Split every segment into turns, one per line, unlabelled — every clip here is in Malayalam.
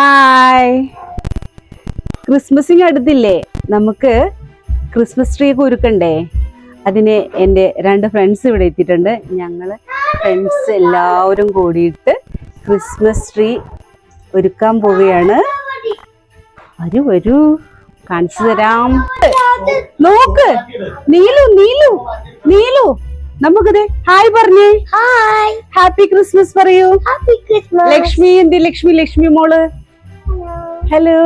ഹായ് ക്രിസ്മസിന് അടുത്തില്ലേ? നമുക്ക് ക്രിസ്മസ് ട്രീ ഒക്കെ ഒരുക്കണ്ടേ? അതിന് എന്റെ രണ്ട് ഫ്രണ്ട്സ് ഇവിടെ എത്തിയിട്ടുണ്ട്. ഞങ്ങൾ ഫ്രണ്ട്സ് എല്ലാവരും കൂടിയിട്ട് ക്രിസ്മസ് ട്രീ ഒരുക്കാൻ പോവുകയാണ്. വരൂ വരൂ. കാണിച്ചു തരാം. നോക്ക്. നീലു നീലു നീലു. നമുക്കത് ഹായ് പറഞ്ഞേ.
ഹായ്
ഹാപ്പി ക്രിസ്മസ് പറയൂ.
ഹാപ്പി ക്രിസ്മസ്
ലക്ഷ്മി എന്ത് ലക്ഷ്മി ലക്ഷ്മി മോൾ? ഹലോ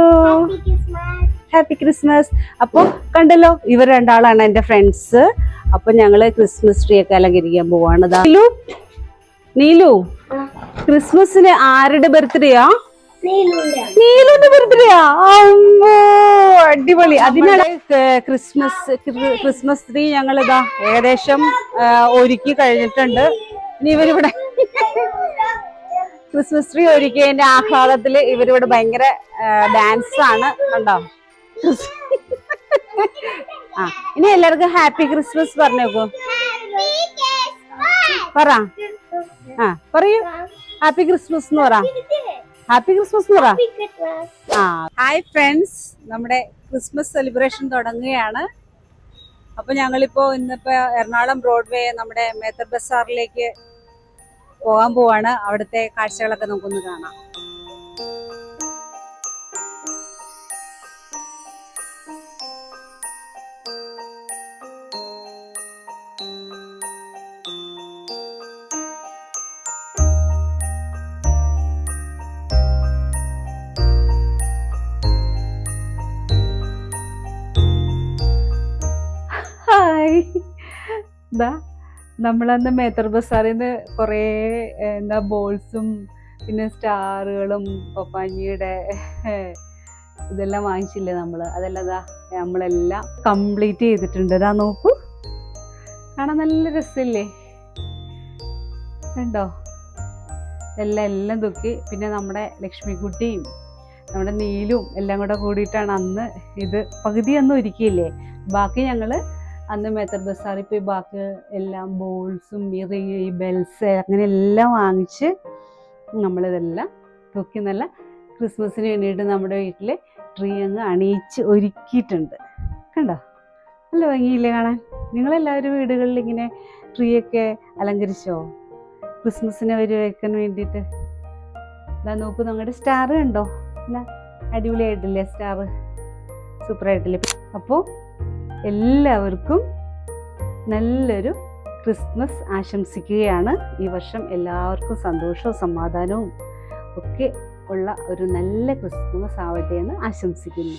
ഹാപ്പി ക്രിസ്മസ്
അപ്പോൾ അപ്പൊ കണ്ടല്ലോ ഇവർ രണ്ടാളാണ് എന്റെ ഫ്രണ്ട്സ് അപ്പൊ ഞങ്ങൾ ക്രിസ്മസ് ട്രീ ഒക്കെ അലങ്കരിക്കാൻ പോവാണ്. ദാ. നീലു. നീലു ക്രിസ്മസിന് ആരുടെ ബർത്ത്ഡേയാ
നീലുണ്ട്
നീലുന്റെ ബർത്ത്ഡേയാ അമ്മോ അടിപൊളി. അതിനാണ് ക്രിസ്മസ് ക്രിസ്മസ് ട്രീ ഞങ്ങളിതാ ഏകദേശം ഒരുക്കി കഴിഞ്ഞിട്ടുണ്ട്. ഇനി ഇവരിവിടെ ക്രിസ്മസ് ട്രീ ഒരുക്കിയതിന്റെ ആഹ്ലാദത്തിൽ ഇവരിവിടെ ഭയങ്കര ഡാൻസ് ആണ്. കണ്ടോ? ആ ഇനി എല്ലാവർക്കും ഹാപ്പി ക്രിസ്മസ് പറഞ്ഞേക്കൂ. പറ. ആ പറയൂ. ഹാപ്പി ക്രിസ്മസ് എന്ന് പറ. ഹാപ്പി ക്രിസ്മസ് എന്ന് പറ. ആ ഹായ് ഫ്രണ്ട്സ് നമ്മുടെ ക്രിസ്മസ് സെലിബ്രേഷൻ തുടങ്ങുകയാണ്. അപ്പൊ ഞങ്ങളിപ്പോ ഇന്നിപ്പോ എറണാകുളം ബ്രോഡ്വേ നമ്മുടെ മേത്തർ ബസാറിലേക്ക് പോകാൻ പോവാണ്. അവിടുത്തെ കാഴ്ചകളൊക്കെ നമുക്കൊന്ന് കാണാം. ഹായ് എന്താ നമ്മളന്ന് മേത്തർ ബസാറിൽ നിന്ന് കുറേ എന്താ ബോൾസും പിന്നെ സ്റ്റാറുകളും പപ്പാഞ്ഞിയുടെ ഇതെല്ലാം വാങ്ങിച്ചില്ലേ നമ്മൾ അതെല്ലാം ഇതാ നമ്മളെല്ലാം കംപ്ലീറ്റ് ചെയ്തിട്ടുണ്ട്. ഇതാ നോക്കൂ. കാണാൻ നല്ല രസമില്ലേ കണ്ടോ? എല്ലാം എല്ലാം തൂക്കി. പിന്നെ നമ്മുടെ ലക്ഷ്മിക്കുട്ടിയും നമ്മുടെ നീലും എല്ലാം കൂടെ കൂടിയിട്ടാണ് അന്ന് ഇത് പകുതി അന്ന് ഒരുക്കിയില്ലേ? ബാക്കി ഞങ്ങൾ അന്ന് മേത്തർ ബസാറിൽ പോയി ബാക്കി എല്ലാം ബോൾസും ഇറി ബെൽസ് അങ്ങനെ എല്ലാം വാങ്ങിച്ച് നമ്മളിതെല്ലാം തൂക്കി നല്ല ക്രിസ്മസിന് വേണ്ടിയിട്ട് നമ്മുടെ വീട്ടിൽ ട്രീ അങ്ങ് അണിയിച്ച് ഒരുക്കിയിട്ടുണ്ട്. കണ്ടോ? നല്ല ഭംഗിയില്ലേ കാണാൻ? നിങ്ങളെല്ലാവരും വീടുകളിൽ ഇങ്ങനെ ട്രീ ഒക്കെ അലങ്കരിച്ചോ? ക്രിസ്മസിന് വയ്ക്കാൻ വേണ്ടിയിട്ട്? ഇതാ നോക്കൂ നിങ്ങളുടെ സ്റ്റാർ കണ്ടോ? അല്ല അടിപൊളിയായിട്ടില്ലേ സ്റ്റാർ സൂപ്പറായിട്ടില്ലേ? അപ്പോൾ എല്ലാവർക്കും നല്ലൊരു ക്രിസ്മസ് ആശംസിക്കുകയാണ്. ഈ വർഷം എല്ലാവർക്കും സന്തോഷവും സമാധാനവും ഒക്കെ ഉള്ള ഒരു നല്ല ക്രിസ്മസ് ആവട്ടെ എന്ന് ആശംസിക്കുന്നു.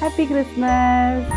Happy Christmas